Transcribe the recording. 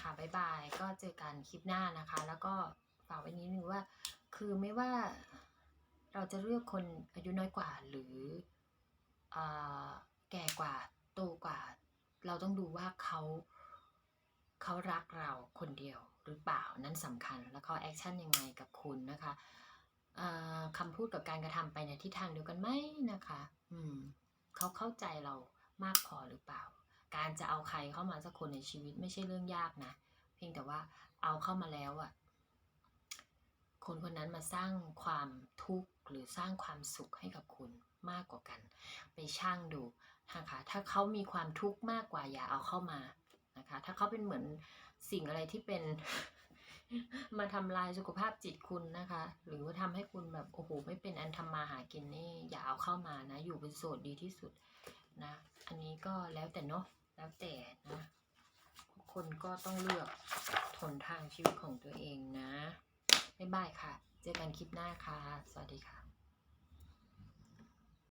ค่ะบ๊ายบายก็เจอกันคลิปหน้านะคะ แล้วก็ฝากไว้นิดนึงว่า คือไม่ว่าเราจะเลือกคนอายุน้อยกว่าหรืออ่าแก่กว่าโตกว่า เราต้องดูว่าเขาเขารักเราคนเดียวหรือเปล่านั่นสำคัญแล้วเขาแอคชั่นยังไงกับคุณนะคะอ่าคำพูดกับการกระทำไปในทิศทางเดียวกันไหมนะคะ อืมเขาเข้าใจเรามากพอหรือเปล่า การจะเอาใครเข้ามาสักคนในชีวิตไม่ใช่เรื่องยากนะ เพียงแต่ว่าเอาเข้ามาแล้วอะคนคนนั้นมาสร้างความทุกข์หรือสร้างความสุขให้กับคุณมากกว่ากัน ไปช่างดูนะคะถ้าเขามีความทุกข์มากกว่าอย่าเอาเข้ามานะคะถ้าเขาเป็นเหมือนสิ่งอะไรที่เป็นมาทำลายสุขภาพจิตคุณนะคะ หรือว่าทำให้คุณแบบโอ้โหไม่เป็นอันทำมาหากินนี่อย่าเอาเข้ามานะ อยู่เป็นโสดดีที่สุดนะ อันนี้ก็แล้วแต่เนาะ แล้วแต่นะ คนก็ต้องเลือกทนทางชีวิตของตัวเองนะ บ๊ายบายค่ะ เจอกันคลิปหน้าค่ะ สวัสดีค่ะ